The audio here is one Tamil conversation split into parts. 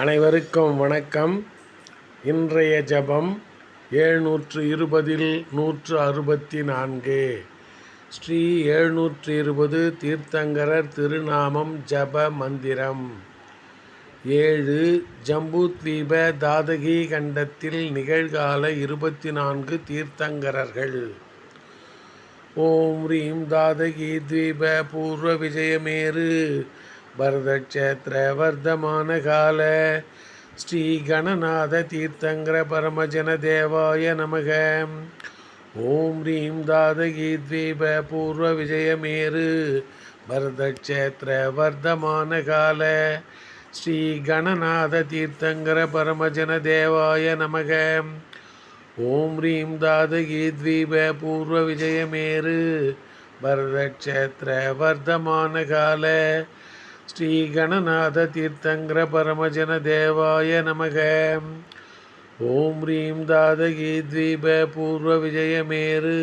அனைவருக்கும் வணக்கம். இன்றைய ஜபம் ஏழ்நூற்று இருபதில் நூற்று அறுபத்தி நான்கு ஸ்ரீ ஏழ்நூற்று இருபது தீர்த்தங்கரர் திருநாமம் ஜப மந்திரம். ஏழு ஜம்பூத்வீப தாதகி கண்டத்தில் நிகழ்கால இருபத்தி நான்கு தீர்த்தங்கரர்கள். ஓம் ரீம் தாதகி தீப பூர்வ விஜயமேறு. பரதக்ஷேத்திர வர்த்தமான கால ஸ்ரீ கணநாத தீர்த்தங்கர பரமஜன தேவாய நமக. ஓம் ரீம் தாதகி தீப பூர்வ விஜயமேரு பரதக்ஷேத்திர வர்த்தமான கால ஸ்ரீ கணநாத தீர்த்தங்கர பரமஜன தேவாய நமக. ஓம் ரீம் தாதகி த்வீப பூர்வ விஜயமேரு பரதக்ஷேத்திர வர்த்தமான கால ஸ்ரீகணநாத தீர்த்தங்கர பரமஜன தேவாய நமக. ஓம் ஹ்ரீம் தாதகி தீப பூர்வ விஜயமேரு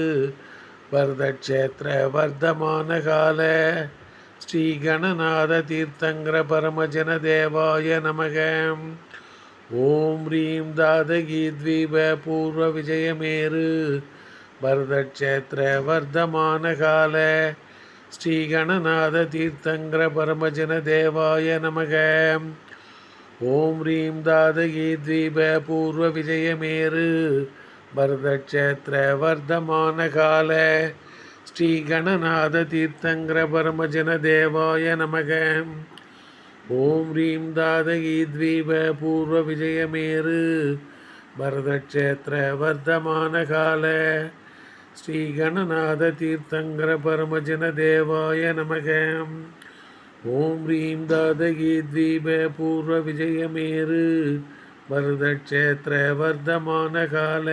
வரதக்ஷேத்திர வர்த்தமான கால ஸ்ரீகணநாத தீர்த்தங்கர பரமஜன தேவாய நமக. ஓம் ஹ்ரீம் தாதகி தீப பூர்வ விஜயமேரு வரதக்ஷேத்திர வர்த்தமான கால ஸ்ரீகணநாத தீர்த்தங்கர பரமஜன தேவாய நமக. ஓம் ரீம் தாதகீ தீப பூர்வ விஜயமேரு பரதக்ஷேத்திர வர்த்தமான கால ஸ்ரீகணநாத தீர்த்தங்கர பரமஜன தேவாய நமக. ஓம் ரீம் தாதகீ தீப பூர்வ விஜயமேரு பரதக்ஷேத்திர வர்த்தமான கால ஸ்ரீகணநாத தீர்த்தங்கர பரமஜன தேவாய நமக. ஓம் ஹ்ரீம் தாதகி தீப பூர்வ விஜயமேரு. பரதக்ஷேத்திர வர்த்தமான கால.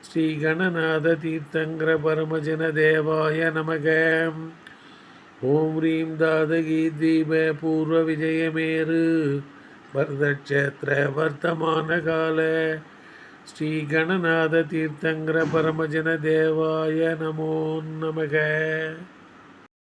ஸ்ரீகணநாத தீர்த்தங்கர பரமஜன தேவாய நமக. ஓம் ஹ்ரீம் தாதகி தீப பூர்வ விஜயமேரு. பரதக்ஷேத்திர வர்த்தமான கால. ஸ்ரீ கணநாத தீர்த்தங்கர பரமஜன தேவாய நமோ நமக.